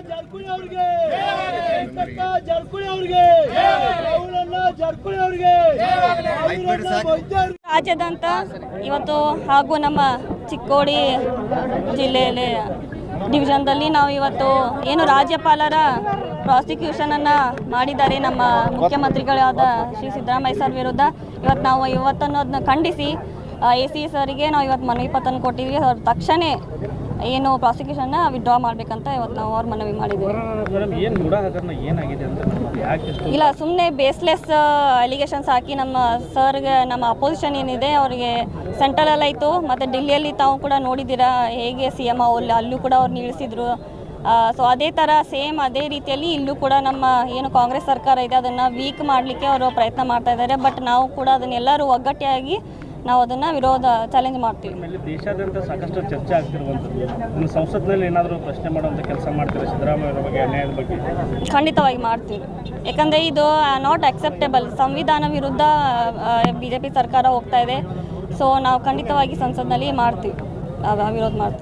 ಜಾರಕಿಹೊಳಿ ಅವ್ರಿಗೆ. ಜಾರಕಿಹೊಳಿ ಅವ್ರಿಗೆ. ಜಾರಕಿಹೊಳಿ ಅವ್ರಿಗೆ. ರಾಜ್ಯದಂತ ಇವತ್ತು ಹಾಗೂ ನಮ್ಮ ಚಿಕ್ಕೋಡಿ ಜಿಲ್ಲೆಯಲ್ಲಿ ಡಿವಿಜನ್ದಲ್ಲಿ ನಾವು ಇವತ್ತು ಏನು ರಾಜ್ಯಪಾಲರ ಪ್ರಾಸಿಕ್ಯೂಷನನ್ನು ಮಾಡಿದ್ದಾರೆ ನಮ್ಮ ಮುಖ್ಯಮಂತ್ರಿಗಳಾದ ಶ್ರೀ ಸಿದ್ದರಾಮಯ್ಯ ಸರ್ ವಿರುದ್ಧ. ಇವತ್ತು ನಾವು ಇವತ್ತನ್ನು ಅದನ್ನ ಖಂಡಿಸಿ ಎ ಸಿ ಅವರಿಗೆ ನಾವು ಇವತ್ತು ಮನವಿ ಪತ್ರ ಕೊಟ್ಟಿದ್ವಿ ಅವ್ರು ತಕ್ಷಣ ಏನು ಪ್ರಾಸಿಕ್ಯೂಷನ್ನ ವಿಡ್ರಾ ಮಾಡ್ಬೇಕಂತ ಇವತ್ತು ನಾವು ಅವ್ರ ಮನವಿ ಮಾಡಿದ್ದೀವಿ. ಇಲ್ಲ ಸುಮ್ಮನೆ ಬೇಸ್ಲೆಸ್ ಅಲಿಗೇಷನ್ಸ್ ಹಾಕಿ ನಮ್ಮ ಸರ್ಗೆ ನಮ್ಮ ಅಪೋಸಿಷನ್ ಏನಿದೆ ಅವರಿಗೆ ಸೆಂಟ್ರಲಲ್ಲಿ ಆಯಿತು ಮತ್ತು ಡೆಲ್ಲಿಯಲ್ಲಿ ತಾವು ಕೂಡ ನೋಡಿದ್ದೀರಾ ಹೇಗೆ ಸಿ ಎಂ ಅಲ್ಲಿ ಅಲ್ಲೂ ಕೂಡ ಅವ್ರು ನಿಲ್ಲಿಸಿದ್ರು. ಸೊ ಅದೇ ಥರ ಸೇಮ್ ಅದೇ ರೀತಿಯಲ್ಲಿ ಇಲ್ಲೂ ಕೂಡ ನಮ್ಮ ಏನು ಕಾಂಗ್ರೆಸ್ ಸರ್ಕಾರ ಇದೆ ಅದನ್ನು ವೀಕ್ ಮಾಡಲಿಕ್ಕೆ ಅವರು ಪ್ರಯತ್ನ ಮಾಡ್ತಾ ಇದ್ದಾರೆ. ಬಟ್ ನಾವು ಕೂಡ ಅದನ್ನೆಲ್ಲರೂ ಒಗ್ಗಟ್ಟಾಗಿ ನಾವು ಅದನ್ನು ವಿರೋಧ ಚಾಲೆಂಜ್ ಮಾಡ್ತೀವಿ. ದೇಶಾದ್ಯಂತ ಸಾಕಷ್ಟು ಚರ್ಚೆ ಆಗ್ತಿರುವಂಥದ್ದು. ಸಂಸತ್ನಲ್ಲಿ ಏನಾದರೂ ಪ್ರಶ್ನೆ ಮಾಡುವಂಥ ಕೆಲಸ ಮಾಡ್ತಾರೆ? ಸಿದ್ದರಾಮಯ್ಯ ಬಗ್ಗೆ ಅನ್ಯಾಯದ ಬಗ್ಗೆ? ಖಂಡಿತವಾಗಿ ಮಾಡ್ತೀವಿ. ಯಾಕಂದರೆ ಇದು ನಾಟ್ ಅಕ್ಸೆಪ್ಟೇಬಲ್ ಸಂವಿಧಾನ ವಿರುದ್ಧ ಬಿ ಜೆ ಪಿ ಸರ್ಕಾರ ಹೋಗ್ತಾ ಇದೆ. ಸೊ ನಾವು ಖಂಡಿತವಾಗಿ ಸಂಸತ್ನಲ್ಲಿ ಮಾಡ್ತೀವಿ. ವಿರೋಧ ಮಾಡ್ತೀವಿ.